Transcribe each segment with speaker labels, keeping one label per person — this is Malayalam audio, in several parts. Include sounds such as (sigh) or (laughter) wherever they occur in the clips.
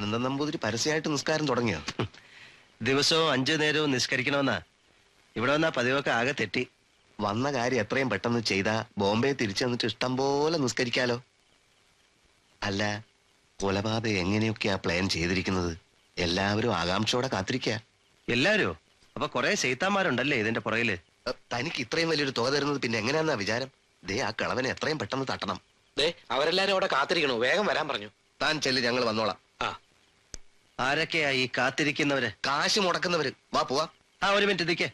Speaker 1: അനന്തൻ നമ്പൂതിരി പരസ്യമായിട്ട് നിസ്കാരം തുടങ്ങിയോ?
Speaker 2: ദിവസവും അഞ്ചു നേരവും നിസ്കരിക്കണമെന്നാ. ഇവിടെ വന്നാ പതിവൊക്കെ ആകെ തെറ്റി.
Speaker 1: വന്ന കാര്യം എത്രയും പെട്ടെന്ന് ചെയ്താ ബോംബെ തിരിച്ചു വന്നിട്ട് ഇഷ്ടം പോലെ നിസ്കരിക്കാലോ. അല്ല കൊലപാത എങ്ങനെയൊക്കെയാ പ്ലാൻ ചെയ്തിരിക്കുന്നത്? എല്ലാവരും ആകാംക്ഷയോടെ കാത്തിരിക്കുക
Speaker 2: എല്ലാവരും? അപ്പൊ കൊറേ ചെയ്ത്താന്മാരുണ്ടല്ലേ ഇതിന്റെ പുറകിൽ?
Speaker 1: തനിക്ക് ഇത്രയും വലിയൊരു തുക തരുന്നത് പിന്നെ എങ്ങനെയാന്നാ വിചാരം? ദേ ആ കളവനെ എത്രയും പെട്ടെന്ന് തട്ടണം.
Speaker 3: ദേ അവരെല്ലാരും അവിടെ കാത്തിരിക്കണു. വേഗം വരാൻ പറഞ്ഞു.
Speaker 1: താൻ ചെല്ല് ഞങ്ങൾ വന്നോളാം.
Speaker 2: ആരൊക്കെയാ ഈ കാത്തിരിക്കുന്നവര്?
Speaker 1: കാശ് മുടക്കുന്നവര്. വാ പോവാ.
Speaker 2: ആ ഒരു മിനിറ്റ് ഇതിക്കേ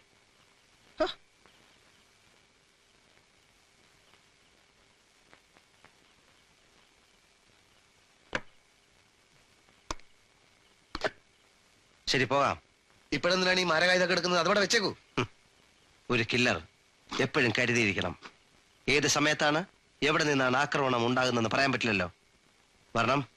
Speaker 2: ശരി പോകാം
Speaker 1: ഇപ്പോഴെന്തിനാണ് ഈ മരകായുധൊക്കെ എടുക്കുന്നത്? അതവിടെ വെച്ചേക്കൂ.
Speaker 2: ഒരു കില്ലർ എപ്പോഴും കരുതിയിരിക്കണം. ഏത് സമയത്താണ് എവിടെ നിന്നാണ് ആക്രമണം ഉണ്ടാകുന്നതെന്ന് പറയാൻ പറ്റില്ലല്ലോ. വരണം.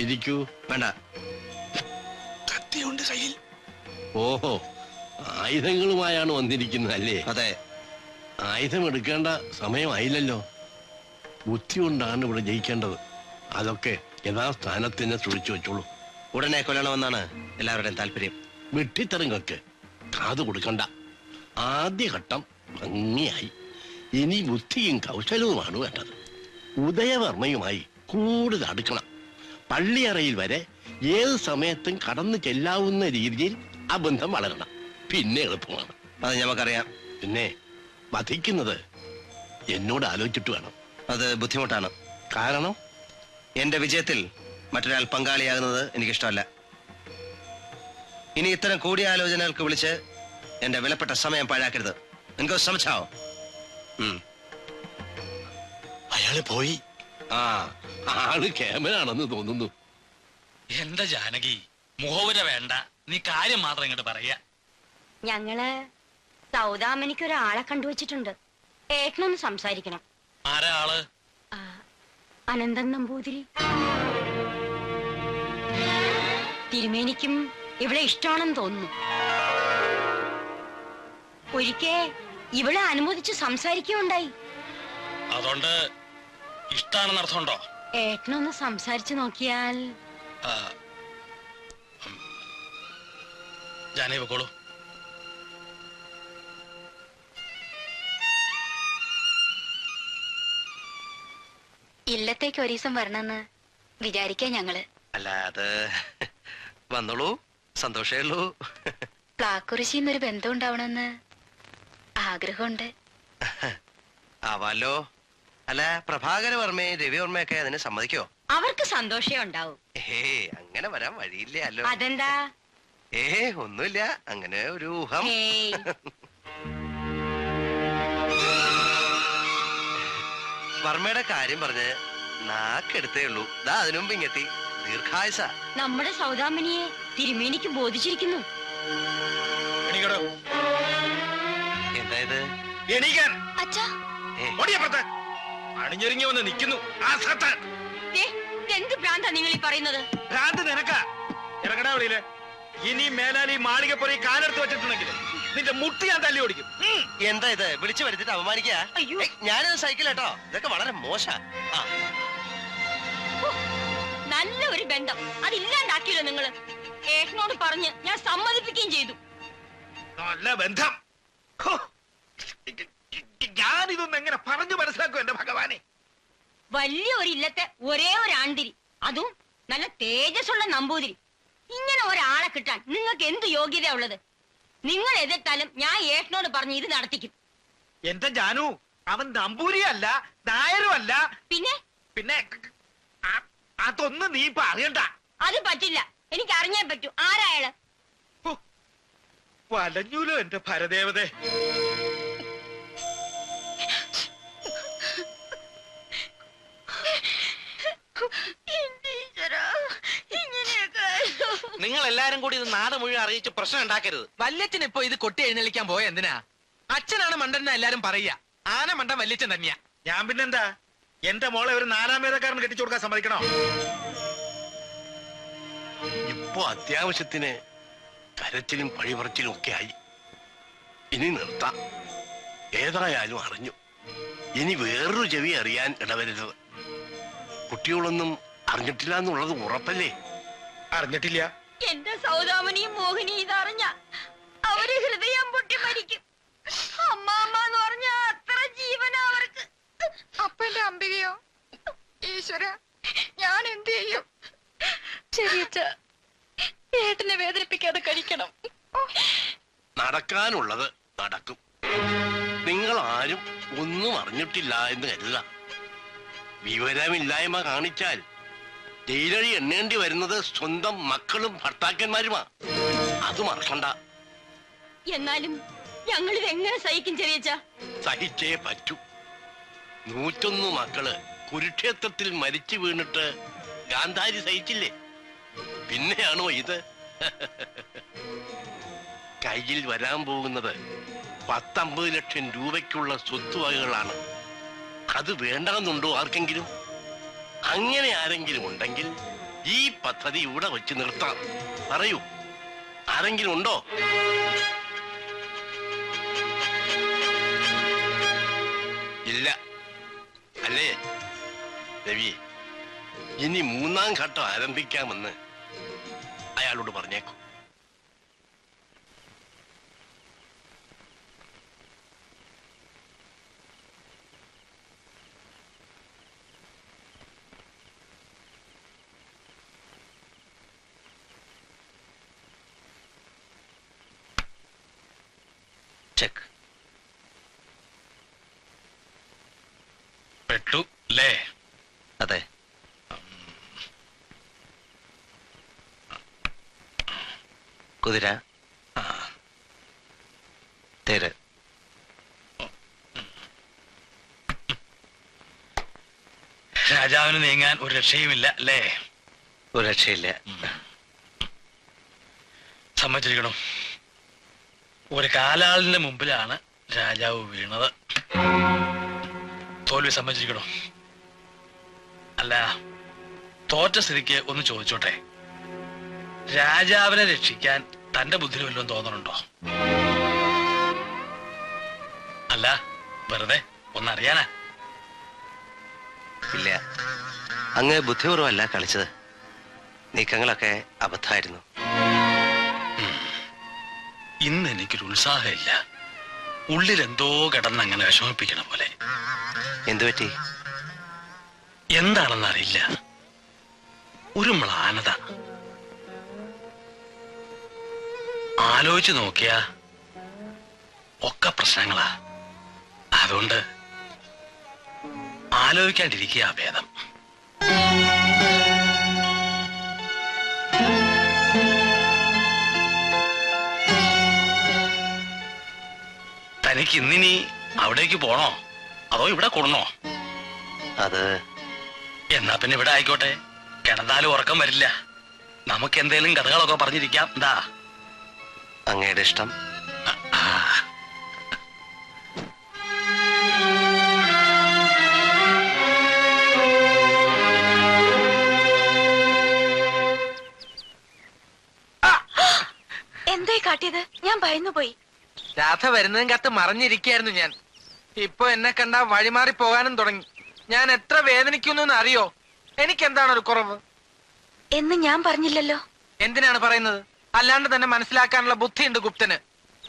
Speaker 4: ഇരിക്കൂ.
Speaker 2: വേണ്ട.
Speaker 3: കത്തിയുണ്ട് കയ്യിൽ.
Speaker 4: ഓഹോ ആയുധങ്ങളുമായാണ് വന്നിരിക്കുന്നത് അല്ലേ?
Speaker 2: അതെ.
Speaker 4: ആയുധം എടുക്കേണ്ട സമയമായില്ലല്ലോ. ബുദ്ധി കൊണ്ടാണ് ഇവിടെ ജയിക്കേണ്ടത്. അതൊക്കെ യഥാസ്ഥാനത്തിന് സൂക്ഷിച്ചു വെച്ചോളൂ.
Speaker 2: ഉടനെ കൊല്ലണമെന്നാണ് എല്ലാവരുടെയും താല്പര്യം.
Speaker 4: വെട്ടിത്തെറങ്ങൊക്കെ കാത് കൊടുക്കണ്ട. ആദ്യഘട്ടം ഭംഗിയായി. ഇനി ബുദ്ധിയും കൗശലവുമാണ് വേണ്ടത്. ഉദയവർമ്മയുമായി കൂടുതൽ അടുക്കണം. പള്ളിയറയിൽ വരെ ഏത് സമയത്തും കടന്നു ചെല്ലാവുന്ന രീതിയിൽ ആ ബന്ധം വളരണം. പിന്നെ എളുപ്പമാണ്.
Speaker 2: അത് ഞമ്മക്കറിയാം.
Speaker 4: പിന്നെ വധിക്കുന്നത് എന്നോട് ആലോചിച്ചിട്ട് വേണം.
Speaker 2: അത് ബുദ്ധിമുട്ടാണ്.
Speaker 4: കാരണം
Speaker 2: എന്റെ വിജയത്തിൽ മറ്റൊരാൾ പങ്കാളിയാകുന്നത് എനിക്കിഷ്ടമല്ല. ഇനി ഇത്തരം കൂടിയാലോചനകൾക്ക് വിളിച്ച് എന്റെ വിലപ്പെട്ട സമയം പാഴാക്കരുത്. നിങ്ങൾക്ക് ശ്രമിച്ചാവോ?
Speaker 4: അയാൾ പോയി. ആ ആൾ ക്യാമറാണെന്ന് തോന്നുന്നു.
Speaker 5: എന്താ ജാനകി? മുഖവുര വേണ്ട. നീ കാര്യം മാത്രം ഇങ്ങോട്ട് പറയാ
Speaker 6: ഞങ്ങൾ സൗദാമനിക്ക് ഒരാളെ കണ്ടുവച്ചിട്ടുണ്ട് ഏട്ടനൊന്ന് സംസാരിക്കണം.
Speaker 5: ആരാ ആൾ?
Speaker 6: ആ, അനന്തൻ നമ്പൂതിരി. തിരുമേനിക്കും ഇവിടെ ഇഷ്ടമാണെന്ന് തോന്നുന്നു. ഒരിക്കേ ഇവിടെ അനുമോദിച്ച് സംസാരിക്കുകയുണ്ടായി.
Speaker 5: അതുകൊണ്ട് ഇഷ്ടാണെന്ന് അർത്ഥമുണ്ടോ?
Speaker 6: ഏട്ടനൊന്ന് സംസാരിച്ചു നോക്കിയാൽ.
Speaker 5: ഞാനേ വെക്കോളൂ
Speaker 7: ഇല്ലത്തേക്ക് ഒരു ദിവസം വരണമെന്ന് വിചാരിക്കാ ഞങ്ങൾ.
Speaker 2: അല്ല അത് വന്നോളൂ. സന്തോഷേ ഉള്ളൂ.
Speaker 7: പ്ലാക്കുറിശിന്നൊരു ബന്ധം ഉണ്ടാവണമെന്ന് ആഗ്രഹമുണ്ട്. (laughs)
Speaker 2: ആവാലോ. അല്ല പ്രഭാകര വർമ്മയും രവിവർമ്മയൊക്കെ അതിനെ സമ്മതിക്കോ?
Speaker 6: അവർക്ക് സന്തോഷേ ഉണ്ടാവും.
Speaker 2: ഏ അങ്ങനെ വരാൻ വഴിയില്ലല്ലോ
Speaker 6: അതെന്താ? (laughs)
Speaker 2: ഏ ഒന്നുമില്ല. അങ്ങനെ ഒരു ഊഹം. (laughs) വർമ്മയുടെ കാര്യം പറഞ്ഞ് നാക്കെടുത്തേ ഉള്ളൂ. ദാ അതിനു മുമ്പ് ഇങ്ങെത്തി. ദീർഘായുസ.
Speaker 6: നമ്മുടെ സൗദാമിനിയെ തിരുമേനിക്ക് ബോധിച്ചിരിക്കുന്നു.
Speaker 2: എന്തായത്
Speaker 5: എണീക്കാൻ
Speaker 7: അച്ഛാ.
Speaker 5: ഓടിയപ്പുറത്ത്. അണിഞ്ഞൊരുങ്ങി വന്ന് നിൽക്കുന്നു. ആ സ്ഥലത്ത്.
Speaker 6: ദേ, എന്ത് ഭ്രാന്താ നിങ്ങൾ ഈ പറയുന്നത്?
Speaker 5: ഭ്രാന്ത് നിനക്കാ. ഇറങ്ങടാ വെളിയിൽ. ഇനി മേലാൽ ഈ മാളികപ്പുറം കാലെടുത്ത് വെച്ചിട്ടുണ്ടെങ്കിൽ നിന്റെ മുട്ടി ഞാൻ തല്ലി ഓടിക്കും.
Speaker 2: എന്താ ഇത്? വിളിച്ചു വരുത്തിട്ട് അപമാനിക്കാ?
Speaker 6: അയ്യോ.
Speaker 2: ഏയ്, ഞാനത് സൈക്കിൾ കേട്ടോ. ഇതൊക്കെ വളരെ മോശ. ആ.
Speaker 6: നല്ല ഒരു ബന്ധം. അതില്ലാണ്ടാക്കിയല്ലോ നിങ്ങൾ? ഏട്ടനോട് പറഞ്ഞ് ഞാൻ സമ്മതിപ്പിക്കുകയും ചെയ്തു.
Speaker 5: നല്ല ബന്ധം. ഞാനിതൊന്നും എങ്ങനെ പറഞ്ഞു മനസ്സിലാക്കും എന്റെ ഭഗവാനെ?
Speaker 6: വലിയ ഒരു ഇല്ലത്തെ ഒരേ ഒരു ആണ്ടിരി അതും നല്ല തേജസ്സുള്ള നമ്പൂതിരി. ഇങ്ങനെ ഒരാളെ കിട്ടാൻ നിങ്ങൾക്ക് എന്ത് യോഗ്യത ഉള്ളത്? നിങ്ങൾ എതിർത്താലും ഞാൻ ഏട്ടനോട് പറഞ്ഞ് ഇത് നടത്തിക്കും.
Speaker 5: എന്റെ ജാനു അവൻ നമ്പൂരിയല്ല നായരും അല്ല
Speaker 6: പിന്നെ
Speaker 5: പിന്നെ അതൊന്നും നീ ഇപ്പൊ അറിയണ്ട.
Speaker 6: അത് പറ്റില്ല. എനിക്ക് അറിഞ്ഞേ പറ്റൂ.
Speaker 5: ആരായാൾ. വലഞ്ഞൂലോ എന്റെ ഭരദേവതേ
Speaker 3: നിങ്ങൾ എല്ലാരും കൂടി ഇത് നാട് മുഴുവൻ അറിയിച്ച് പ്രശ്നം ഉണ്ടാക്കരുത്.
Speaker 8: വല്യച്ഛൻ ഇപ്പൊ ഇത് കൊട്ടി എഴുന്നള്ളിക്കാൻ പോയ എന്തിനാ? അച്ഛനാണ് മണ്ടൻ എല്ലാരും പറയുക. ആന മണ്ടൻ വല്യച്ഛൻ തന്നെയാ.
Speaker 5: ഞാൻ പിന്നെന്താ? എന്റെ മോളെ ഒരു നാലാം വേദക്കാരൻ കെട്ടിച്ചു കൊടുക്കാൻ സമ്മതിക്കണോ?
Speaker 4: ഇപ്പൊ അത്യാവശ്യത്തിന് കരച്ചിലും പഴിപറച്ചിലും ഒക്കെ ആയി. ഇനി നിർത്താം. ഏതായാലും അറിഞ്ഞു. ഇനി വേറൊരു ചെവി അറിയാൻ ഇടവരുത്. കുട്ടികളൊന്നും അറിഞ്ഞിട്ടില്ല എന്നുള്ളത് ഉറപ്പല്ലേ?
Speaker 5: അറിഞ്ഞിട്ടില്ല.
Speaker 6: എന്റെ സൗദാമനിയും മോഹിനിയും ഇതറിഞ്ഞ അവർ ഹൃദയം പൊട്ടി മരിക്കും. അമ്മാമ്മ എന്ന് പറഞ്ഞ അത്ര ജീവന അവർക്ക്.
Speaker 9: അപ്പന്റെ അമ്പികയോ? ഈശ്വര ഞാൻ എന്ത് ചെയ്യും? ശരിയച്ച ഏട്ടനെ വേദനിപ്പിക്കാതെ കഴിക്കണം.
Speaker 4: നടക്കാനുള്ളത് നടക്കും. നിങ്ങൾ ആരും ഒന്നും അറിഞ്ഞിട്ടില്ല എന്ന് കരുത വിവരമില്ലായ്മ കാണിച്ചാൽ ജയിലഴി എണ്ണേണ്ടി വരുന്നത് സ്വന്തം മക്കളും ഭർത്താക്കന്മാരുമാ. അത് മറക്കണ്ട.
Speaker 6: എന്നാലും ഞങ്ങൾ എങ്ങനെ സഹിക്കും ചെറിയച്ച?
Speaker 4: സഹിച്ചേ പറ്റൂ. നൂറ്റൊന്ന് മക്കൾ കുരുക്ഷേത്രത്തിൽ മരിച്ചു വീണിട്ട് ഗാന്ധാരി സഹിച്ചില്ലേ? പിന്നെയാണോ ഇത്? കയ്യിൽ വരാൻ പോകുന്നത് പത്തമ്പത് ലക്ഷം രൂപയ്ക്കുള്ള സ്വത്തുവകകളാണ്. അത് വേണ്ടെന്നുണ്ടോ ആർക്കെങ്കിലും? അങ്ങനെ ആരെങ്കിലും ഉണ്ടെങ്കിൽ ഈ പദ്ധതി ഇവിടെ വെച്ച് നിർത്താം. പറയൂ. ആരെങ്കിലും ഉണ്ടോ? ഇല്ല. അല്ലേ? രവി ഇനി മൂന്നാം ഘട്ടം ആരംഭിക്കാമെന്ന് അയാളോട് പറഞ്ഞേക്കൂ.
Speaker 2: ചെക്ക്
Speaker 5: പെട്ടു ലേ
Speaker 2: അതെ. കുതിര. തേര്.
Speaker 5: രാജാവിന് നീങ്ങാൻ ഒരു രക്ഷയുമില്ല അല്ലേ
Speaker 2: ഒരു രക്ഷയില്ല.
Speaker 5: സമ്മതിച്ചിരിക്കണം. ഒരു കാലാളിന്റെ മുമ്പിലാണ് രാജാവ് വീണത്. തോൽവി സമ്മതിച്ചിരിക്കണോ? അല്ല തോറ്റ സ്ഥിതിക്ക് ഒന്ന് ചോദിച്ചോട്ടെ. രാജാവിനെ രക്ഷിക്കാൻ തന്റെ ബുദ്ധിയിൽ വല്ലതും തോന്നണുണ്ടോ? അല്ല വെറുതെ ഒന്നറിയാനാ
Speaker 2: ഇല്ല. അങ്ങ് ബുദ്ധിപൂർവമല്ല കളിച്ചത്. നീക്കങ്ങളൊക്കെ അബദ്ധമായിരുന്നു.
Speaker 5: ഇന്ന് എനിക്കൊരു ഉത്സാഹമില്ല. ഉള്ളിൽ എന്തോ കിടന്ന് അങ്ങനെ വിഷമിപ്പിക്കണ പോലെ.
Speaker 2: എന്തു പറ്റി?
Speaker 5: എന്താണെന്ന് അറിയില്ല. ഒരു മ്ലാനത. ആലോചിച്ച് നോക്കിയാ ഒക്കെ പ്രശ്നങ്ങളാ. അതുകൊണ്ട് ആലോചിക്കാണ്ടിരിക്കുക ഭേദം. തനിക്ക് ഇന്നിനി അവിടേക്ക് പോണോ? അതോ ഇവിടെ കൊടുണോ
Speaker 2: അത്
Speaker 5: എന്നാ പിന്നെ ഇവിടെ ആയിക്കോട്ടെ. കിടന്നാലും ഉറക്കം വരില്ല. നമുക്ക് എന്തേലും കഥകളൊക്കെ പറഞ്ഞിരിക്കാം. എന്താ
Speaker 2: അങ്ങയുടെ ഇഷ്ടം.
Speaker 9: എന്തായി കാട്ടിയത്? ഞാൻ ഭയന്നു പോയി
Speaker 8: രാധ വരുന്നതും കത്ത് മറിഞ്ഞിരിക്കായിരുന്നു ഞാൻ. ഇപ്പൊ എന്നെ കണ്ട വഴിമാറി പോകാനും തുടങ്ങി. ഞാൻ എത്ര വേദനിക്കുന്നു അറിയോ എനിക്ക് എന്താണ് ഒരു കുറവ്?
Speaker 9: എന്ന് ഞാൻ പറഞ്ഞില്ലല്ലോ.
Speaker 8: എന്തിനാണ് പറയുന്നത്? അല്ലാണ്ട് തന്നെ മനസ്സിലാക്കാനുള്ള ബുദ്ധിയുണ്ട് ഗുപ്തന്.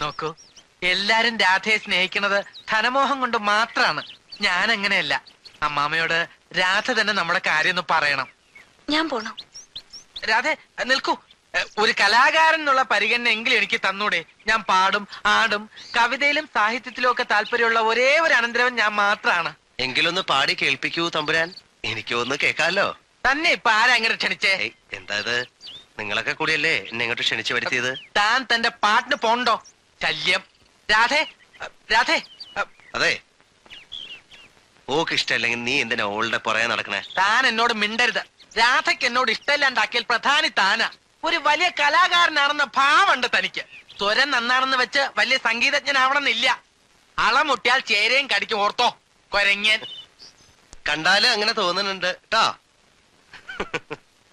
Speaker 8: നോക്കൂ എല്ലാരും രാധയെ സ്നേഹിക്കുന്നത് ധനമോഹം കൊണ്ട് മാത്രാണ്. ഞാൻ അങ്ങനെയല്ല അമ്മാമയോട് രാധ തന്നെ നമ്മുടെ കാര്യം ഒന്ന് പറയണം.
Speaker 9: ഞാൻ പോണോ.
Speaker 8: രാധേ നിൽക്കൂ. ഒരു കലാകാരൻ എന്നുള്ള പരിഗണന എങ്കിലും എനിക്ക് തന്നൂടെ. ഞാൻ പാടും ആടും കവിതയിലും സാഹിത്യത്തിലും ഒക്കെ താല്പര്യമുള്ള ഒരേ ഒരു അനന്തരവൻ ഞാൻ മാത്രാണ്.
Speaker 2: എങ്കിലൊന്ന് പാടി കേൾപ്പിക്കൂ തമ്പുരാൻ. എനിക്കൊന്ന് കേൾക്കാലോ?
Speaker 8: തന്നെ ഇപ്പൊ ആരാ അങ്ങനെ ക്ഷണിച്ചേ?
Speaker 2: ഏയ്, എന്താ ഇത്? നിങ്ങളൊക്കെ കൂടിയല്ലേ എന്നെ ഇങ്ങോട്ട് ക്ഷണിച്ചു വരുത്തിയത്?
Speaker 8: താൻ തന്റെ പാട്ടിന് പോണ്ടോ? ശല്യം. രാധേ അ, രാധേ. അ,
Speaker 2: അതെ. ഓക്ക് ഇഷ്ടമല്ലെങ്കിൽ നീ എന്തിനാ ഓളുടെ പുറകെ നടക്കണേ?
Speaker 8: താൻ എന്നോട് മിണ്ടരുത്. രാധയ്ക്ക് എന്നോട് ഇഷ്ടമില്ലാണ്ടാക്കിയാൽ പ്രധാനി താനാ. ഒരു വലിയ കലാകാരനാണെന്ന ഭാവമുണ്ട് തനിക്ക്. സ്വരം നന്നാണെന്ന് വെച്ച് വലിയ സംഗീതജ്ഞനാവണമെന്നില്ല. അളമുട്ടിയാൽ ചേരയും കടിക്കും ഓർത്തോ? കൊരങ്ങൻ.
Speaker 2: കണ്ടാൽ അങ്ങനെ തോന്നുന്നുണ്ട് കേട്ടോ